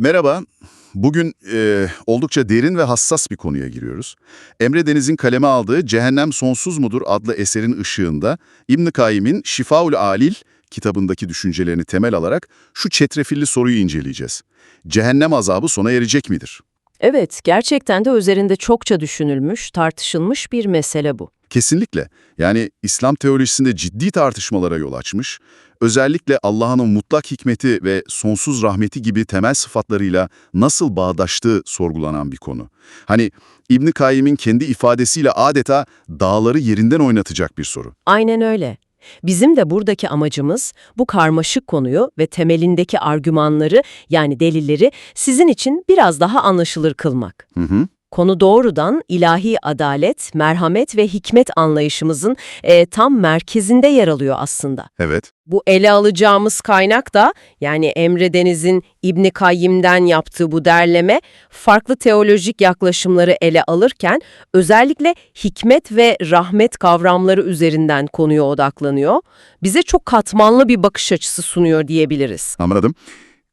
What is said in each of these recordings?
Merhaba. Bugün e, oldukça derin ve hassas bir konuya giriyoruz. Emre Deniz'in kaleme aldığı Cehennem Sonsuz Mudur adlı eserin ışığında İbn Kayyim'in Şifaul Alil kitabındaki düşüncelerini temel alarak şu çetrefilli soruyu inceleyeceğiz. Cehennem azabı sona erecek midir? Evet, gerçekten de üzerinde çokça düşünülmüş, tartışılmış bir mesele bu. Kesinlikle. Yani İslam teolojisinde ciddi tartışmalara yol açmış, özellikle Allah'ın mutlak hikmeti ve sonsuz rahmeti gibi temel sıfatlarıyla nasıl bağdaştığı sorgulanan bir konu. Hani İbn Kayyim'in kendi ifadesiyle adeta dağları yerinden oynatacak bir soru. Aynen öyle. Bizim de buradaki amacımız bu karmaşık konuyu ve temelindeki argümanları yani delilleri sizin için biraz daha anlaşılır kılmak. Hı hı. Konu doğrudan ilahi adalet, merhamet ve hikmet anlayışımızın e, tam merkezinde yer alıyor aslında. Evet. Bu ele alacağımız kaynak da yani Emre Deniz'in İbni Kayyim'den yaptığı bu derleme farklı teolojik yaklaşımları ele alırken özellikle hikmet ve rahmet kavramları üzerinden konuya odaklanıyor. Bize çok katmanlı bir bakış açısı sunuyor diyebiliriz. Anladım.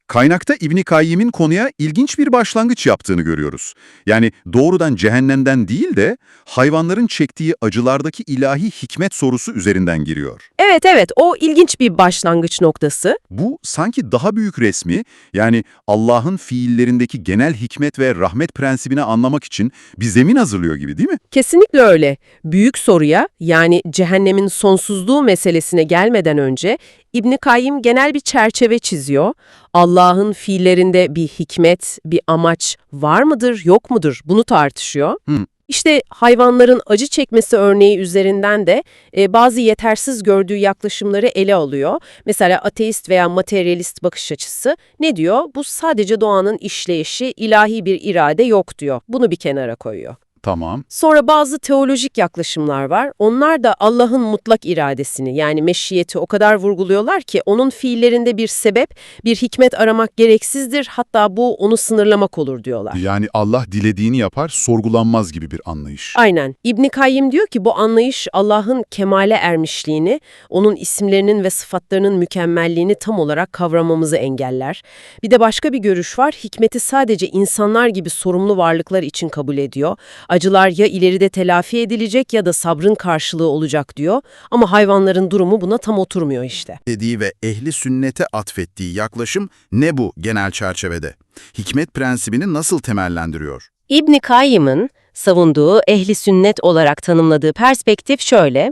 Kaynakta İbni Kayyim'in konuya ilginç bir başlangıç yaptığını görüyoruz. Yani doğrudan cehennemden değil de hayvanların çektiği acılardaki ilahi hikmet sorusu üzerinden giriyor. Evet evet o ilginç bir başlangıç noktası. Bu sanki daha büyük resmi, yani Allah'ın fiillerindeki genel hikmet ve rahmet prensibini anlamak için bir zemin hazırlıyor gibi değil mi? Kesinlikle öyle. Büyük soruya yani cehennemin sonsuzluğu meselesine gelmeden önce İbn Kayyim genel bir çerçeve çiziyor. Allah'ın fiillerinde bir hikmet, bir amaç var mıdır, yok mudur bunu tartışıyor. Hı. İşte hayvanların acı çekmesi örneği üzerinden de e, bazı yetersiz gördüğü yaklaşımları ele alıyor. Mesela ateist veya materyalist bakış açısı ne diyor? Bu sadece doğanın işleyişi, ilahi bir irade yok diyor. Bunu bir kenara koyuyor. Tamam. Sonra bazı teolojik yaklaşımlar var. Onlar da Allah'ın mutlak iradesini yani meşiyeti o kadar vurguluyorlar ki onun fiillerinde bir sebep, bir hikmet aramak gereksizdir. Hatta bu onu sınırlamak olur diyorlar. Yani Allah dilediğini yapar, sorgulanmaz gibi bir anlayış. Aynen. İbn Kayyim diyor ki bu anlayış Allah'ın kemale ermişliğini, onun isimlerinin ve sıfatlarının mükemmelliğini tam olarak kavramamızı engeller. Bir de başka bir görüş var. Hikmeti sadece insanlar gibi sorumlu varlıklar için kabul ediyor. Acılar ya ileride telafi edilecek ya da sabrın karşılığı olacak diyor. Ama hayvanların durumu buna tam oturmuyor işte. dediği ve ehli sünnete atfettiği yaklaşım ne bu genel çerçevede? Hikmet prensibini nasıl temellendiriyor? İbn Kayyım'ın savunduğu ehli sünnet olarak tanımladığı perspektif şöyle.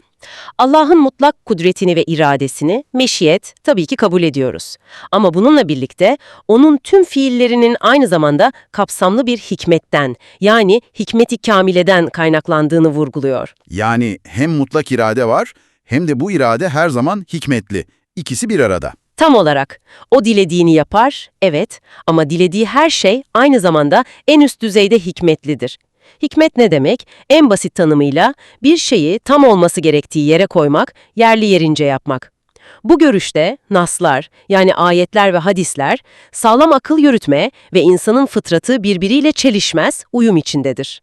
Allah'ın mutlak kudretini ve iradesini, meşiyet tabii ki kabul ediyoruz. Ama bununla birlikte onun tüm fiillerinin aynı zamanda kapsamlı bir hikmetten yani hikmeti kamileden kaynaklandığını vurguluyor. Yani hem mutlak irade var hem de bu irade her zaman hikmetli. İkisi bir arada. Tam olarak o dilediğini yapar, evet ama dilediği her şey aynı zamanda en üst düzeyde hikmetlidir. Hikmet ne demek? En basit tanımıyla bir şeyi tam olması gerektiği yere koymak, yerli yerince yapmak. Bu görüşte naslar yani ayetler ve hadisler sağlam akıl yürütme ve insanın fıtratı birbiriyle çelişmez, uyum içindedir.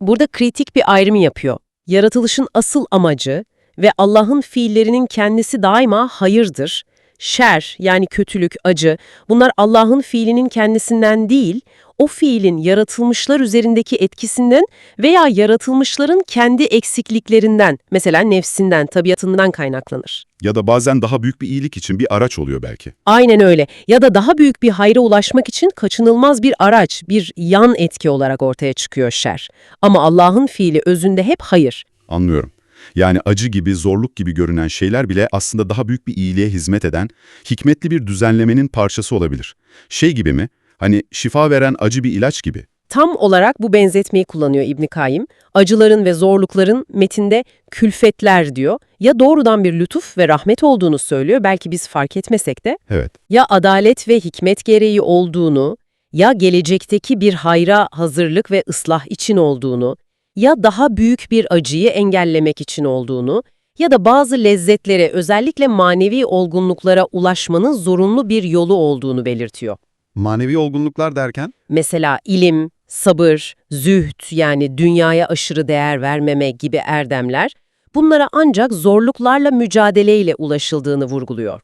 Burada kritik bir ayrım yapıyor. Yaratılışın asıl amacı ve Allah'ın fiillerinin kendisi daima hayırdır. Şer yani kötülük, acı bunlar Allah'ın fiilinin kendisinden değil, o fiilin yaratılmışlar üzerindeki etkisinden veya yaratılmışların kendi eksikliklerinden, mesela nefsinden, tabiatından kaynaklanır. Ya da bazen daha büyük bir iyilik için bir araç oluyor belki. Aynen öyle. Ya da daha büyük bir hayra ulaşmak için kaçınılmaz bir araç, bir yan etki olarak ortaya çıkıyor şer. Ama Allah'ın fiili özünde hep hayır. Anlıyorum. Yani acı gibi, zorluk gibi görünen şeyler bile aslında daha büyük bir iyiliğe hizmet eden, hikmetli bir düzenlemenin parçası olabilir. Şey gibi mi? Hani şifa veren acı bir ilaç gibi. Tam olarak bu benzetmeyi kullanıyor İbn Kayyim. Acıların ve zorlukların metinde külfetler diyor. Ya doğrudan bir lütuf ve rahmet olduğunu söylüyor, belki biz fark etmesek de. Evet. Ya adalet ve hikmet gereği olduğunu, ya gelecekteki bir hayra hazırlık ve ıslah için olduğunu, ya daha büyük bir acıyı engellemek için olduğunu, ya da bazı lezzetlere özellikle manevi olgunluklara ulaşmanın zorunlu bir yolu olduğunu belirtiyor. Manevi olgunluklar derken? Mesela ilim, sabır, zühd yani dünyaya aşırı değer vermeme gibi erdemler, bunlara ancak zorluklarla mücadeleyle ulaşıldığını vurguluyor.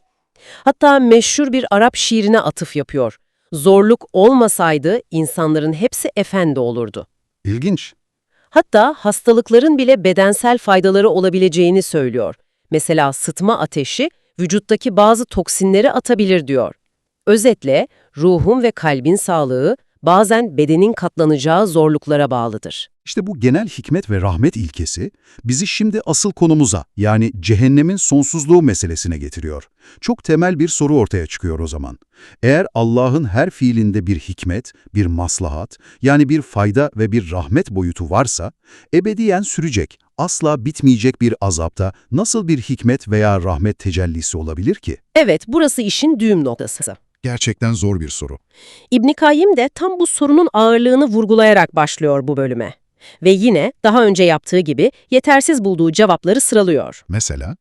Hatta meşhur bir Arap şiirine atıf yapıyor. Zorluk olmasaydı insanların hepsi efendi olurdu. İlginç. Hatta hastalıkların bile bedensel faydaları olabileceğini söylüyor. Mesela sıtma ateşi vücuttaki bazı toksinleri atabilir diyor. Özetle ruhun ve kalbin sağlığı bazen bedenin katlanacağı zorluklara bağlıdır. İşte bu genel hikmet ve rahmet ilkesi bizi şimdi asıl konumuza yani cehennemin sonsuzluğu meselesine getiriyor. Çok temel bir soru ortaya çıkıyor o zaman. Eğer Allah'ın her fiilinde bir hikmet, bir maslahat yani bir fayda ve bir rahmet boyutu varsa ebediyen sürecek, asla bitmeyecek bir azapta nasıl bir hikmet veya rahmet tecellisi olabilir ki? Evet, burası işin düğüm noktası. Gerçekten zor bir soru. İbn Kayyim de tam bu sorunun ağırlığını vurgulayarak başlıyor bu bölüme. Ve yine daha önce yaptığı gibi yetersiz bulduğu cevapları sıralıyor. Mesela?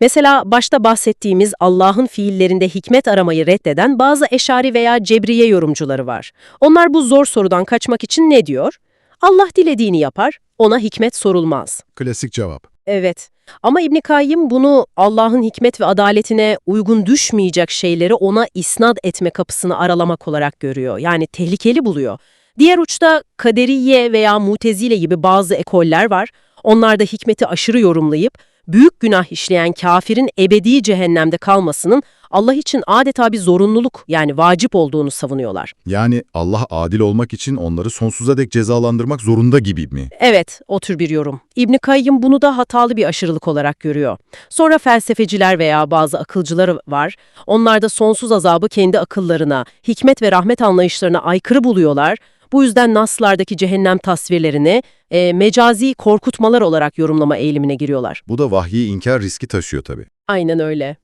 Mesela başta bahsettiğimiz Allah'ın fiillerinde hikmet aramayı reddeden bazı eşari veya cebriye yorumcuları var. Onlar bu zor sorudan kaçmak için ne diyor? Allah dilediğini yapar, ona hikmet sorulmaz. Klasik cevap. Evet. Ama İbn Kayyim bunu Allah'ın hikmet ve adaletine uygun düşmeyecek şeyleri ona isnat etme kapısını aralamak olarak görüyor. Yani tehlikeli buluyor. Diğer uçta kaderiye veya mutezile gibi bazı ekoller var. Onlar da hikmeti aşırı yorumlayıp büyük günah işleyen kafirin ebedi cehennemde kalmasının Allah için adeta bir zorunluluk yani vacip olduğunu savunuyorlar. Yani Allah adil olmak için onları sonsuza dek cezalandırmak zorunda gibi mi? Evet, o tür bir yorum. İbn Kayyım bunu da hatalı bir aşırılık olarak görüyor. Sonra felsefeciler veya bazı akılcılar var. Onlar da sonsuz azabı kendi akıllarına, hikmet ve rahmet anlayışlarına aykırı buluyorlar. Bu yüzden naslardaki cehennem tasvirlerini e, mecazi korkutmalar olarak yorumlama eğilimine giriyorlar. Bu da vahyi inkar riski taşıyor tabii. Aynen öyle.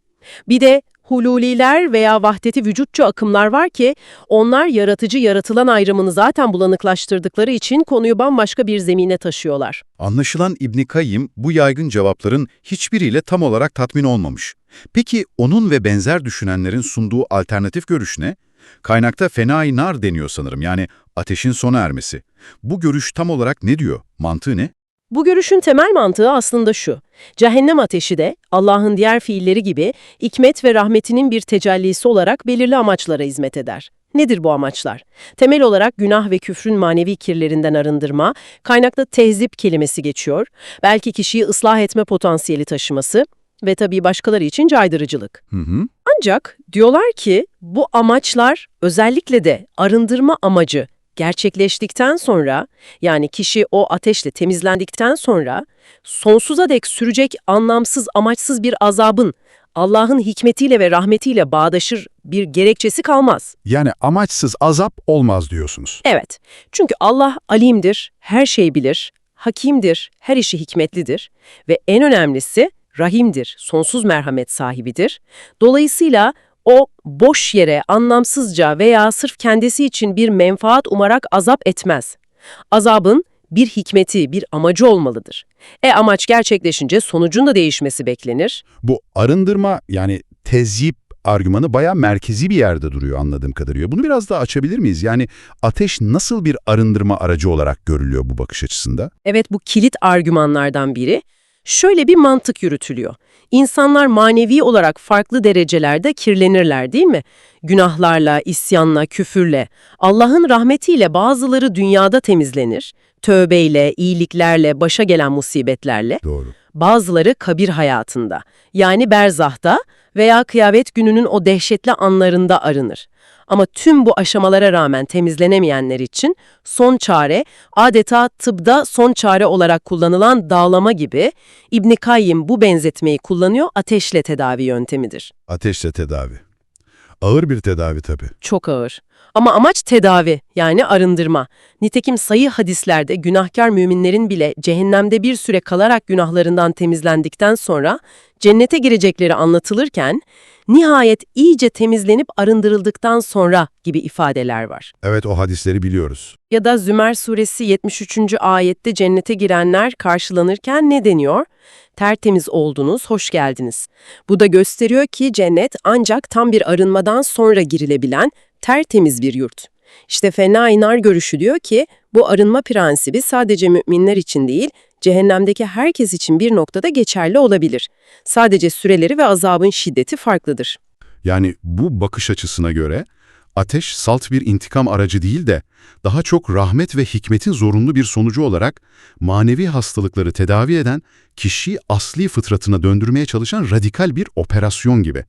Bir de hululiler veya vahdeti vücutçu akımlar var ki onlar yaratıcı yaratılan ayrımını zaten bulanıklaştırdıkları için konuyu bambaşka bir zemine taşıyorlar. Anlaşılan İbn Kayyim bu yaygın cevapların hiçbiriyle tam olarak tatmin olmamış. Peki onun ve benzer düşünenlerin sunduğu alternatif görüş ne? Kaynakta fenai nar deniyor sanırım yani ateşin sona ermesi. Bu görüş tam olarak ne diyor? Mantığı ne? Bu görüşün temel mantığı aslında şu. Cehennem ateşi de Allah'ın diğer fiilleri gibi hikmet ve rahmetinin bir tecellisi olarak belirli amaçlara hizmet eder. Nedir bu amaçlar? Temel olarak günah ve küfrün manevi kirlerinden arındırma, kaynakta tehzip kelimesi geçiyor, belki kişiyi ıslah etme potansiyeli taşıması ve tabii başkaları için caydırıcılık. Hı hı. Ancak diyorlar ki bu amaçlar özellikle de arındırma amacı gerçekleştikten sonra yani kişi o ateşle temizlendikten sonra sonsuza dek sürecek anlamsız amaçsız bir azabın Allah'ın hikmetiyle ve rahmetiyle bağdaşır bir gerekçesi kalmaz. Yani amaçsız azap olmaz diyorsunuz. Evet, çünkü Allah alimdir, her şeyi bilir, hakimdir, her işi hikmetlidir ve en önemlisi rahimdir, sonsuz merhamet sahibidir. Dolayısıyla o boş yere, anlamsızca veya sırf kendisi için bir menfaat umarak azap etmez. Azabın bir hikmeti, bir amacı olmalıdır. E amaç gerçekleşince sonucun da değişmesi beklenir. Bu arındırma yani tezyip argümanı bayağı merkezi bir yerde duruyor anladığım kadarıyla. Bunu biraz daha açabilir miyiz? Yani ateş nasıl bir arındırma aracı olarak görülüyor bu bakış açısında? Evet bu kilit argümanlardan biri. Şöyle bir mantık yürütülüyor. İnsanlar manevi olarak farklı derecelerde kirlenirler değil mi? Günahlarla, isyanla, küfürle. Allah'ın rahmetiyle bazıları dünyada temizlenir. Tövbeyle, iyiliklerle, başa gelen musibetlerle. Doğru. Bazıları kabir hayatında, yani berzahta veya kıyamet gününün o dehşetli anlarında arınır. Ama tüm bu aşamalara rağmen temizlenemeyenler için son çare, adeta tıbda son çare olarak kullanılan dağlama gibi İbn Kayyim bu benzetmeyi kullanıyor ateşle tedavi yöntemidir. Ateşle tedavi. Ağır bir tedavi tabii. Çok ağır. Ama amaç tedavi, yani arındırma. Nitekim sayı hadislerde günahkar müminlerin bile cehennemde bir süre kalarak günahlarından temizlendikten sonra cennete girecekleri anlatılırken, nihayet iyice temizlenip arındırıldıktan sonra gibi ifadeler var. Evet o hadisleri biliyoruz. Ya da Zümer suresi 73. ayette cennete girenler karşılanırken ne deniyor? Tertemiz oldunuz, hoş geldiniz. Bu da gösteriyor ki cennet ancak tam bir arınmadan sonra girilebilen tertemiz bir yurt. İşte fena inar görüşü diyor ki bu arınma prensibi sadece müminler için değil, cehennemdeki herkes için bir noktada geçerli olabilir. Sadece süreleri ve azabın şiddeti farklıdır. Yani bu bakış açısına göre Ateş salt bir intikam aracı değil de daha çok rahmet ve hikmetin zorunlu bir sonucu olarak manevi hastalıkları tedavi eden, kişiyi asli fıtratına döndürmeye çalışan radikal bir operasyon gibi.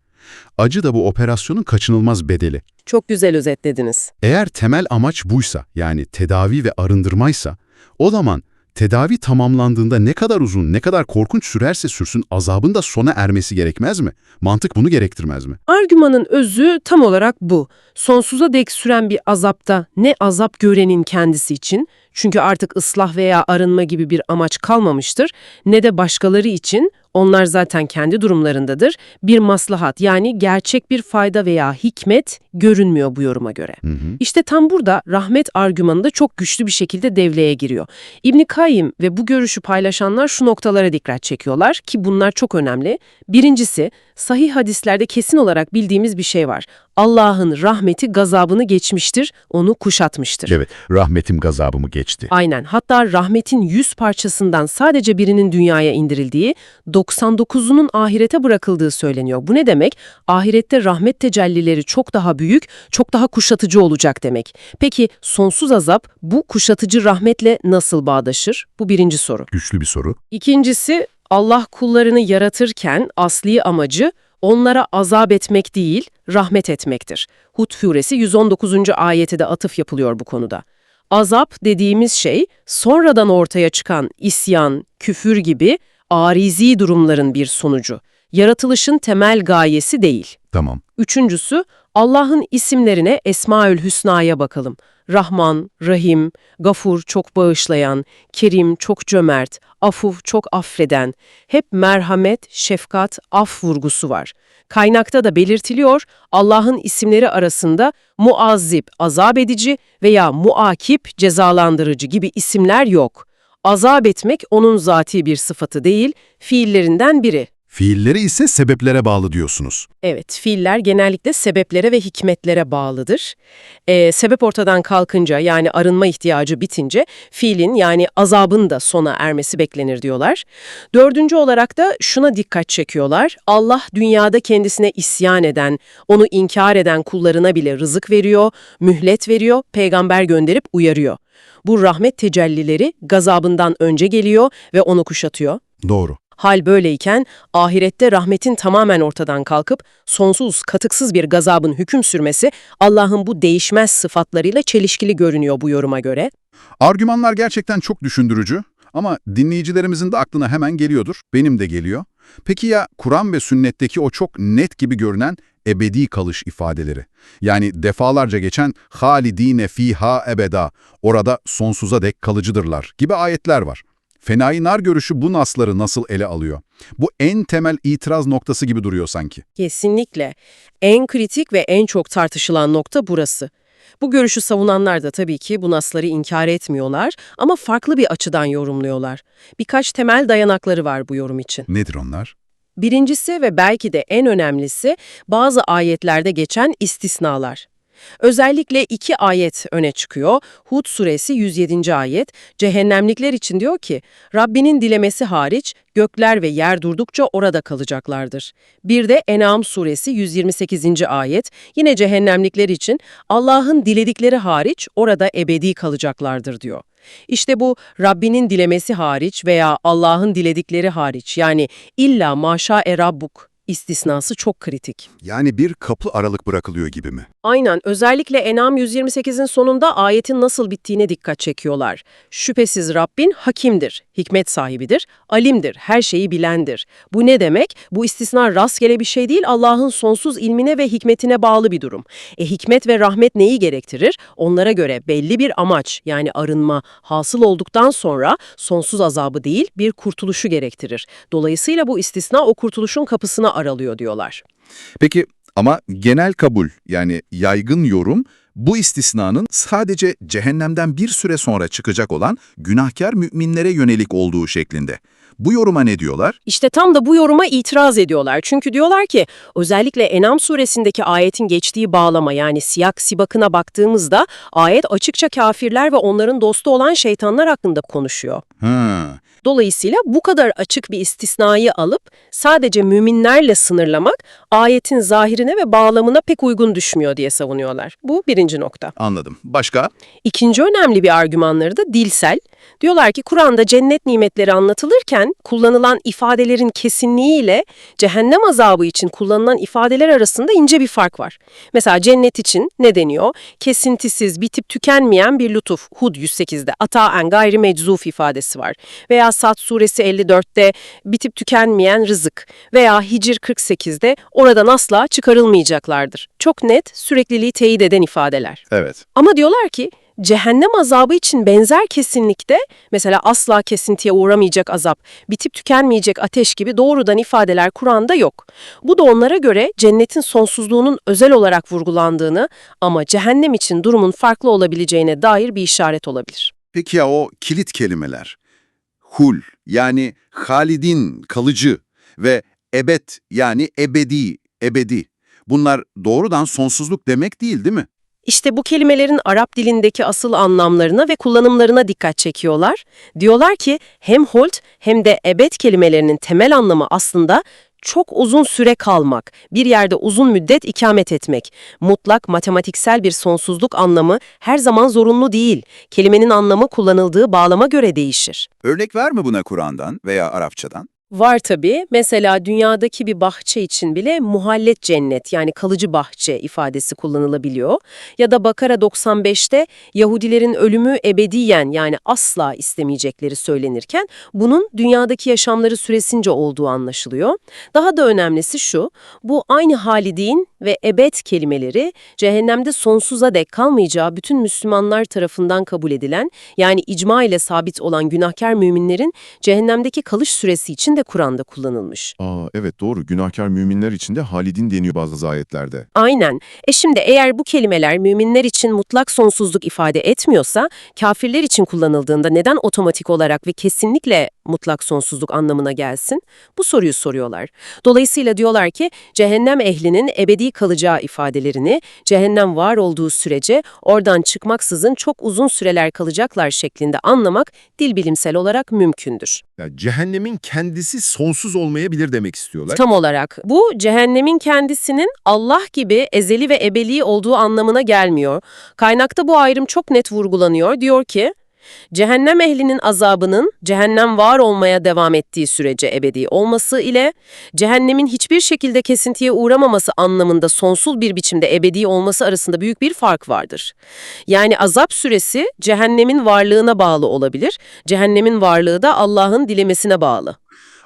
Acı da bu operasyonun kaçınılmaz bedeli. Çok güzel özetlediniz. Eğer temel amaç buysa, yani tedavi ve arındırmaysa, o zaman tedavi tamamlandığında ne kadar uzun, ne kadar korkunç sürerse sürsün azabın da sona ermesi gerekmez mi? Mantık bunu gerektirmez mi? Argümanın özü tam olarak bu. Sonsuza dek süren bir azapta ne azap görenin kendisi için, çünkü artık ıslah veya arınma gibi bir amaç kalmamıştır, ne de başkaları için, onlar zaten kendi durumlarındadır, bir maslahat yani gerçek bir fayda veya hikmet görünmüyor bu yoruma göre. Hı hı. İşte tam burada rahmet argümanı da çok güçlü bir şekilde devreye giriyor. İbni Kayyim ve bu görüşü paylaşanlar şu noktalara dikkat çekiyorlar ki bunlar çok önemli. Birincisi, sahih hadislerde kesin olarak bildiğimiz bir şey var. Allah'ın rahmeti gazabını geçmiştir, onu kuşatmıştır. Evet, rahmetim gazabımı geçti. Aynen. Hatta rahmetin 100 parçasından sadece birinin dünyaya indirildiği, 99'unun ahirete bırakıldığı söyleniyor. Bu ne demek? Ahirette rahmet tecellileri çok daha büyük, çok daha kuşatıcı olacak demek. Peki sonsuz azap bu kuşatıcı rahmetle nasıl bağdaşır? Bu birinci soru. Güçlü bir soru. İkincisi, Allah kullarını yaratırken asli amacı onlara azap etmek değil, rahmet etmektir. Hud suresi 119. ayete de atıf yapılıyor bu konuda. Azap dediğimiz şey sonradan ortaya çıkan isyan, küfür gibi arizi durumların bir sonucu. Yaratılışın temel gayesi değil. Tamam. Üçüncüsü, Allah'ın isimlerine Esmaül Hüsna'ya bakalım. Rahman, Rahim, Gafur çok bağışlayan, Kerim çok cömert, Afuf çok affeden. Hep merhamet, şefkat, af vurgusu var. Kaynakta da belirtiliyor, Allah'ın isimleri arasında muazzip, azap edici veya muakip, cezalandırıcı gibi isimler yok. Azap etmek onun zati bir sıfatı değil, fiillerinden biri. Fiilleri ise sebeplere bağlı diyorsunuz. Evet, fiiller genellikle sebeplere ve hikmetlere bağlıdır. Ee, sebep ortadan kalkınca yani arınma ihtiyacı bitince fiilin yani azabın da sona ermesi beklenir diyorlar. Dördüncü olarak da şuna dikkat çekiyorlar. Allah dünyada kendisine isyan eden, onu inkar eden kullarına bile rızık veriyor, mühlet veriyor, peygamber gönderip uyarıyor. Bu rahmet tecellileri gazabından önce geliyor ve onu kuşatıyor. Doğru. Hal böyleyken ahirette rahmetin tamamen ortadan kalkıp sonsuz, katıksız bir gazabın hüküm sürmesi Allah'ın bu değişmez sıfatlarıyla çelişkili görünüyor bu yoruma göre. Argümanlar gerçekten çok düşündürücü ama dinleyicilerimizin de aklına hemen geliyordur. Benim de geliyor. Peki ya Kur'an ve sünnetteki o çok net gibi görünen ebedi kalış ifadeleri? Yani defalarca geçen halidine fiha ebeda, orada sonsuza dek kalıcıdırlar gibi ayetler var. Fenai nar görüşü bu nasları nasıl ele alıyor? Bu en temel itiraz noktası gibi duruyor sanki. Kesinlikle. En kritik ve en çok tartışılan nokta burası. Bu görüşü savunanlar da tabii ki bu nasları inkar etmiyorlar ama farklı bir açıdan yorumluyorlar. Birkaç temel dayanakları var bu yorum için. Nedir onlar? Birincisi ve belki de en önemlisi bazı ayetlerde geçen istisnalar. Özellikle iki ayet öne çıkıyor. Hud suresi 107. ayet, cehennemlikler için diyor ki, Rabbinin dilemesi hariç gökler ve yer durdukça orada kalacaklardır. Bir de En'am suresi 128. ayet, yine cehennemlikler için Allah'ın diledikleri hariç orada ebedi kalacaklardır diyor. İşte bu Rabbinin dilemesi hariç veya Allah'ın diledikleri hariç yani illa maşa e rabbuk istisnası çok kritik. Yani bir kapı aralık bırakılıyor gibi mi? Aynen. Özellikle En'am 128'in sonunda ayetin nasıl bittiğine dikkat çekiyorlar. Şüphesiz Rabbin hakimdir, hikmet sahibidir, alimdir, her şeyi bilendir. Bu ne demek? Bu istisna rastgele bir şey değil, Allah'ın sonsuz ilmine ve hikmetine bağlı bir durum. E hikmet ve rahmet neyi gerektirir? Onlara göre belli bir amaç yani arınma hasıl olduktan sonra sonsuz azabı değil bir kurtuluşu gerektirir. Dolayısıyla bu istisna o kurtuluşun kapısını aralıyor diyorlar. Peki ama genel kabul yani yaygın yorum bu istisnanın sadece cehennemden bir süre sonra çıkacak olan günahkar müminlere yönelik olduğu şeklinde. Bu yoruma ne diyorlar? İşte tam da bu yoruma itiraz ediyorlar. Çünkü diyorlar ki özellikle Enam suresindeki ayetin geçtiği bağlama yani siyak sibakına baktığımızda ayet açıkça kafirler ve onların dostu olan şeytanlar hakkında konuşuyor. Ha, Dolayısıyla bu kadar açık bir istisnayı alıp sadece müminlerle sınırlamak ayetin zahirine ve bağlamına pek uygun düşmüyor diye savunuyorlar. Bu birinci nokta. Anladım. Başka? İkinci önemli bir argümanları da dilsel. Diyorlar ki Kur'an'da cennet nimetleri anlatılırken kullanılan ifadelerin kesinliğiyle cehennem azabı için kullanılan ifadeler arasında ince bir fark var. Mesela cennet için ne deniyor? Kesintisiz, bitip tükenmeyen bir lütuf. Hud 108'de ataen gayri meczuf ifadesi var. Veya Sad suresi 54'te bitip tükenmeyen rızık. Veya Hicr 48'de oradan asla çıkarılmayacaklardır. Çok net, sürekliliği teyit eden ifadeler. Evet. Ama diyorlar ki cehennem azabı için benzer kesinlikte mesela asla kesintiye uğramayacak azap, bitip tükenmeyecek ateş gibi doğrudan ifadeler Kur'an'da yok. Bu da onlara göre cennetin sonsuzluğunun özel olarak vurgulandığını ama cehennem için durumun farklı olabileceğine dair bir işaret olabilir. Peki ya o kilit kelimeler? Hul yani halidin, kalıcı ve ebed yani ebedi, ebedi. Bunlar doğrudan sonsuzluk demek değil değil mi? İşte bu kelimelerin Arap dilindeki asıl anlamlarına ve kullanımlarına dikkat çekiyorlar. Diyorlar ki hem hold hem de ebed kelimelerinin temel anlamı aslında çok uzun süre kalmak, bir yerde uzun müddet ikamet etmek. Mutlak matematiksel bir sonsuzluk anlamı her zaman zorunlu değil. Kelimenin anlamı kullanıldığı bağlama göre değişir. Örnek var mı buna Kur'an'dan veya Arapçadan? Var tabii. Mesela dünyadaki bir bahçe için bile muhallet cennet yani kalıcı bahçe ifadesi kullanılabiliyor. Ya da Bakara 95'te Yahudilerin ölümü ebediyen yani asla istemeyecekleri söylenirken bunun dünyadaki yaşamları süresince olduğu anlaşılıyor. Daha da önemlisi şu, bu aynı halidin ve ebed kelimeleri cehennemde sonsuza dek kalmayacağı bütün Müslümanlar tarafından kabul edilen yani icma ile sabit olan günahkar müminlerin cehennemdeki kalış süresi için de Kur'an'da kullanılmış. Aa evet doğru. Günahkar müminler için de Halidin deniyor bazı ayetlerde. Aynen. E şimdi eğer bu kelimeler müminler için mutlak sonsuzluk ifade etmiyorsa, kafirler için kullanıldığında neden otomatik olarak ve kesinlikle mutlak sonsuzluk anlamına gelsin? Bu soruyu soruyorlar. Dolayısıyla diyorlar ki cehennem ehlinin ebedi kalacağı ifadelerini cehennem var olduğu sürece oradan çıkmaksızın çok uzun süreler kalacaklar şeklinde anlamak dil bilimsel olarak mümkündür. Yani cehennemin kendisi sonsuz olmayabilir demek istiyorlar. Tam olarak bu cehennemin kendisinin Allah gibi ezeli ve ebedi olduğu anlamına gelmiyor. Kaynakta bu ayrım çok net vurgulanıyor. Diyor ki, cehennem ehlinin azabının cehennem var olmaya devam ettiği sürece ebedi olması ile cehennemin hiçbir şekilde kesintiye uğramaması anlamında sonsuz bir biçimde ebedi olması arasında büyük bir fark vardır. Yani azap süresi cehennemin varlığına bağlı olabilir, cehennemin varlığı da Allah'ın dilemesine bağlı.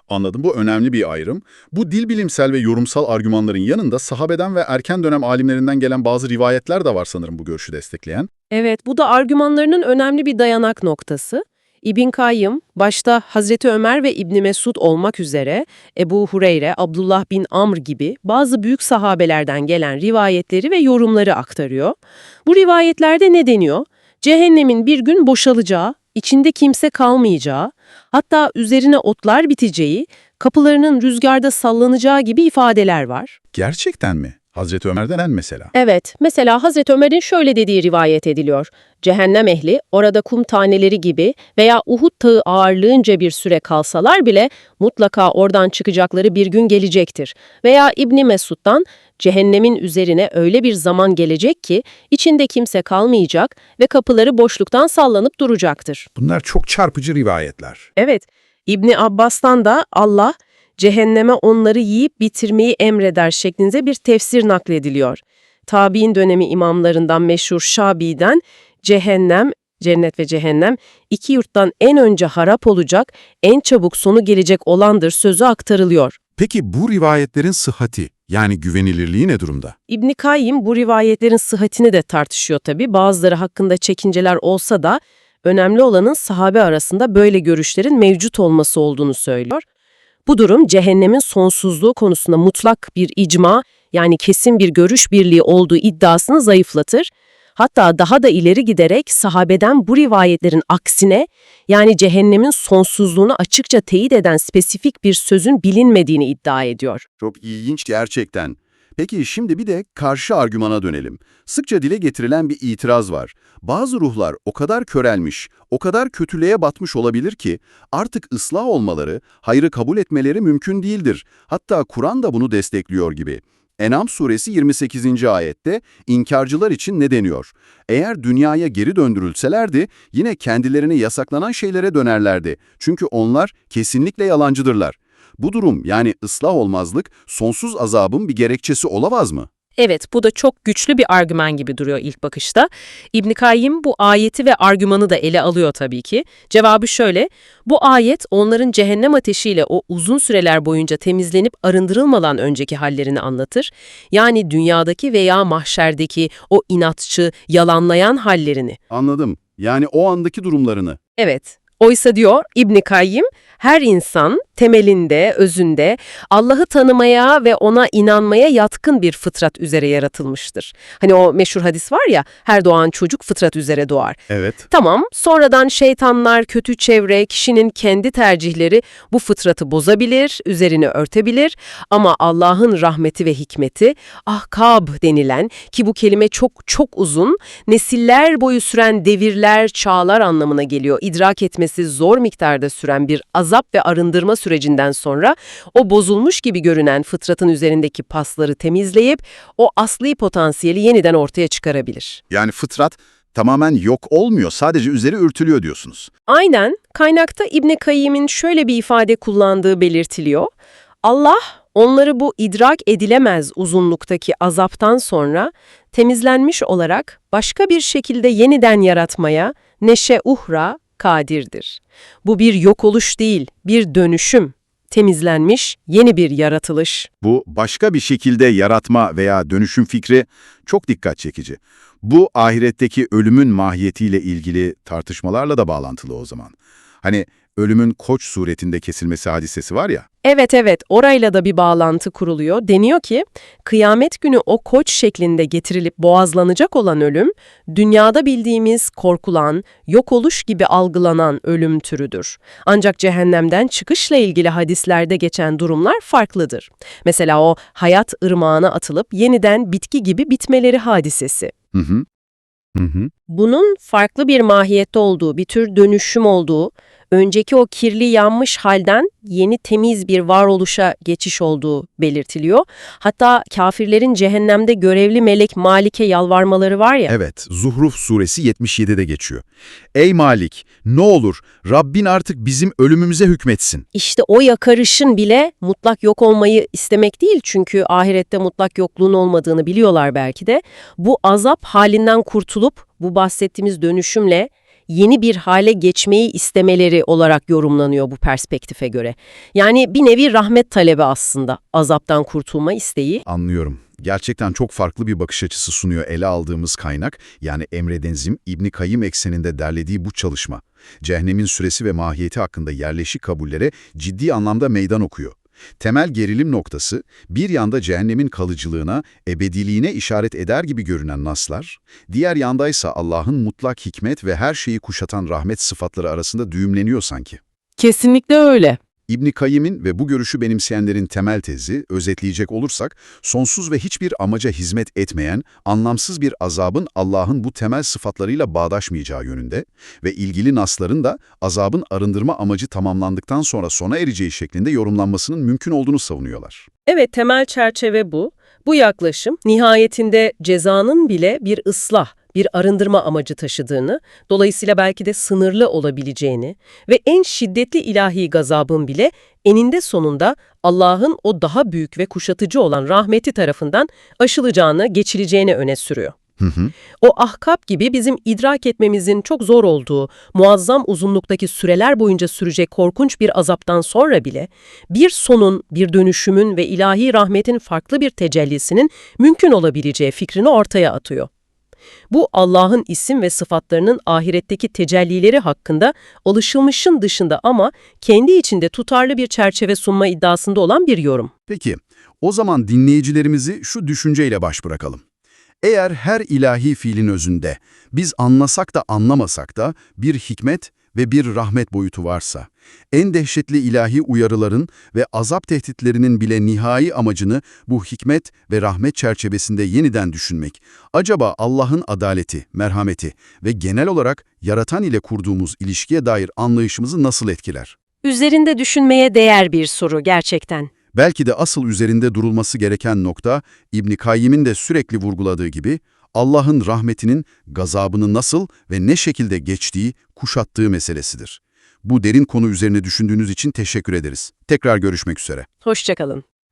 Anladım. Bu önemli bir ayrım. Bu dil bilimsel ve yorumsal argümanların yanında sahabeden ve erken dönem alimlerinden gelen bazı rivayetler de var sanırım bu görüşü destekleyen. Evet, bu da argümanlarının önemli bir dayanak noktası. İbn Kayyım, başta Hazreti Ömer ve İbni Mesud olmak üzere Ebu Hureyre, Abdullah bin Amr gibi bazı büyük sahabelerden gelen rivayetleri ve yorumları aktarıyor. Bu rivayetlerde ne deniyor? Cehennemin bir gün boşalacağı, içinde kimse kalmayacağı, hatta üzerine otlar biteceği, kapılarının rüzgarda sallanacağı gibi ifadeler var. Gerçekten mi? Hazreti Ömer'den en mesela. Evet, mesela Hazreti Ömer'in şöyle dediği rivayet ediliyor. Cehennem ehli orada kum taneleri gibi veya Uhud tağı ağırlığınca bir süre kalsalar bile mutlaka oradan çıkacakları bir gün gelecektir. Veya İbni Mesud'dan cehennemin üzerine öyle bir zaman gelecek ki içinde kimse kalmayacak ve kapıları boşluktan sallanıp duracaktır. Bunlar çok çarpıcı rivayetler. Evet, İbni Abbas'tan da Allah cehenneme onları yiyip bitirmeyi emreder şeklinde bir tefsir naklediliyor. Tabi'in dönemi imamlarından meşhur Şabi'den cehennem, cennet ve cehennem iki yurttan en önce harap olacak, en çabuk sonu gelecek olandır sözü aktarılıyor. Peki bu rivayetlerin sıhhati, yani güvenilirliği ne durumda? İbni Kayyim bu rivayetlerin sıhhatini de tartışıyor tabi. Bazıları hakkında çekinceler olsa da önemli olanın sahabe arasında böyle görüşlerin mevcut olması olduğunu söylüyor. Bu durum cehennemin sonsuzluğu konusunda mutlak bir icma yani kesin bir görüş birliği olduğu iddiasını zayıflatır. Hatta daha da ileri giderek sahabeden bu rivayetlerin aksine yani cehennemin sonsuzluğunu açıkça teyit eden spesifik bir sözün bilinmediğini iddia ediyor. Çok ilginç gerçekten. Peki şimdi bir de karşı argümana dönelim. Sıkça dile getirilen bir itiraz var. Bazı ruhlar o kadar körelmiş, o kadar kötülüğe batmış olabilir ki artık ıslah olmaları, hayrı kabul etmeleri mümkün değildir. Hatta Kur'an da bunu destekliyor gibi. En'am suresi 28. ayette inkarcılar için ne deniyor? Eğer dünyaya geri döndürülselerdi yine kendilerine yasaklanan şeylere dönerlerdi. Çünkü onlar kesinlikle yalancıdırlar. Bu durum yani ıslah olmazlık sonsuz azabın bir gerekçesi olamaz mı? Evet, bu da çok güçlü bir argüman gibi duruyor ilk bakışta. İbn Kayyim bu ayeti ve argümanı da ele alıyor tabii ki. Cevabı şöyle, bu ayet onların cehennem ateşiyle o uzun süreler boyunca temizlenip arındırılmadan önceki hallerini anlatır. Yani dünyadaki veya mahşerdeki o inatçı, yalanlayan hallerini. Anladım. Yani o andaki durumlarını. Evet. Oysa diyor İbn Kayyim, her insan temelinde, özünde Allah'ı tanımaya ve ona inanmaya yatkın bir fıtrat üzere yaratılmıştır. Hani o meşhur hadis var ya, her doğan çocuk fıtrat üzere doğar. Evet. Tamam, sonradan şeytanlar, kötü çevre, kişinin kendi tercihleri bu fıtratı bozabilir, üzerini örtebilir ama Allah'ın rahmeti ve hikmeti, ahkab denilen ki bu kelime çok çok uzun, nesiller boyu süren devirler, çağlar anlamına geliyor. İdrak etmesi zor miktarda süren bir azap ve arındırma sürecinden sonra o bozulmuş gibi görünen fıtratın üzerindeki pasları temizleyip o asli potansiyeli yeniden ortaya çıkarabilir. Yani fıtrat tamamen yok olmuyor, sadece üzeri örtülüyor diyorsunuz. Aynen, kaynakta İbn Kayyim'in şöyle bir ifade kullandığı belirtiliyor. Allah onları bu idrak edilemez uzunluktaki azaptan sonra temizlenmiş olarak başka bir şekilde yeniden yaratmaya neşe uhra kadirdir. Bu bir yok oluş değil, bir dönüşüm. Temizlenmiş yeni bir yaratılış. Bu başka bir şekilde yaratma veya dönüşüm fikri çok dikkat çekici. Bu ahiretteki ölümün mahiyetiyle ilgili tartışmalarla da bağlantılı o zaman. Hani ölümün koç suretinde kesilmesi hadisesi var ya, Evet evet orayla da bir bağlantı kuruluyor. Deniyor ki kıyamet günü o koç şeklinde getirilip boğazlanacak olan ölüm dünyada bildiğimiz korkulan, yok oluş gibi algılanan ölüm türüdür. Ancak cehennemden çıkışla ilgili hadislerde geçen durumlar farklıdır. Mesela o hayat ırmağına atılıp yeniden bitki gibi bitmeleri hadisesi. hı hı, Hı hı. Bunun farklı bir mahiyette olduğu, bir tür dönüşüm olduğu, önceki o kirli yanmış halden yeni temiz bir varoluşa geçiş olduğu belirtiliyor. Hatta kafirlerin cehennemde görevli melek Malik'e yalvarmaları var ya. Evet, Zuhruf suresi 77'de geçiyor. Ey Malik, ne olur Rabbin artık bizim ölümümüze hükmetsin. İşte o yakarışın bile mutlak yok olmayı istemek değil çünkü ahirette mutlak yokluğun olmadığını biliyorlar belki de. Bu azap halinden kurtulup bu bahsettiğimiz dönüşümle yeni bir hale geçmeyi istemeleri olarak yorumlanıyor bu perspektife göre. Yani bir nevi rahmet talebi aslında azaptan kurtulma isteği. Anlıyorum. Gerçekten çok farklı bir bakış açısı sunuyor ele aldığımız kaynak, yani Emre Denzim, İbni Kayyım ekseninde derlediği bu çalışma. Cehennemin süresi ve mahiyeti hakkında yerleşik kabullere ciddi anlamda meydan okuyor. Temel gerilim noktası, bir yanda cehennemin kalıcılığına, ebediliğine işaret eder gibi görünen naslar, diğer yandaysa Allah'ın mutlak hikmet ve her şeyi kuşatan rahmet sıfatları arasında düğümleniyor sanki. Kesinlikle öyle. İbni Kayyim'in ve bu görüşü benimseyenlerin temel tezi, özetleyecek olursak, sonsuz ve hiçbir amaca hizmet etmeyen, anlamsız bir azabın Allah'ın bu temel sıfatlarıyla bağdaşmayacağı yönünde ve ilgili nasların da azabın arındırma amacı tamamlandıktan sonra sona ereceği şeklinde yorumlanmasının mümkün olduğunu savunuyorlar. Evet temel çerçeve bu. Bu yaklaşım nihayetinde cezanın bile bir ıslah, bir arındırma amacı taşıdığını, dolayısıyla belki de sınırlı olabileceğini ve en şiddetli ilahi gazabın bile eninde sonunda Allah'ın o daha büyük ve kuşatıcı olan rahmeti tarafından aşılacağını, geçileceğini öne sürüyor. Hı hı. O ahkap gibi bizim idrak etmemizin çok zor olduğu, muazzam uzunluktaki süreler boyunca sürecek korkunç bir azaptan sonra bile bir sonun, bir dönüşümün ve ilahi rahmetin farklı bir tecellisinin mümkün olabileceği fikrini ortaya atıyor. Bu Allah'ın isim ve sıfatlarının ahiretteki tecellileri hakkında alışılmışın dışında ama kendi içinde tutarlı bir çerçeve sunma iddiasında olan bir yorum. Peki, o zaman dinleyicilerimizi şu düşünceyle baş bırakalım. Eğer her ilahi fiilin özünde biz anlasak da anlamasak da bir hikmet ve bir rahmet boyutu varsa, en dehşetli ilahi uyarıların ve azap tehditlerinin bile nihai amacını bu hikmet ve rahmet çerçevesinde yeniden düşünmek, acaba Allah'ın adaleti, merhameti ve genel olarak yaratan ile kurduğumuz ilişkiye dair anlayışımızı nasıl etkiler? Üzerinde düşünmeye değer bir soru gerçekten. Belki de asıl üzerinde durulması gereken nokta, İbn Kayyim'in de sürekli vurguladığı gibi, Allah'ın rahmetinin gazabını nasıl ve ne şekilde geçtiği, kuşattığı meselesidir. Bu derin konu üzerine düşündüğünüz için teşekkür ederiz. Tekrar görüşmek üzere. Hoşçakalın.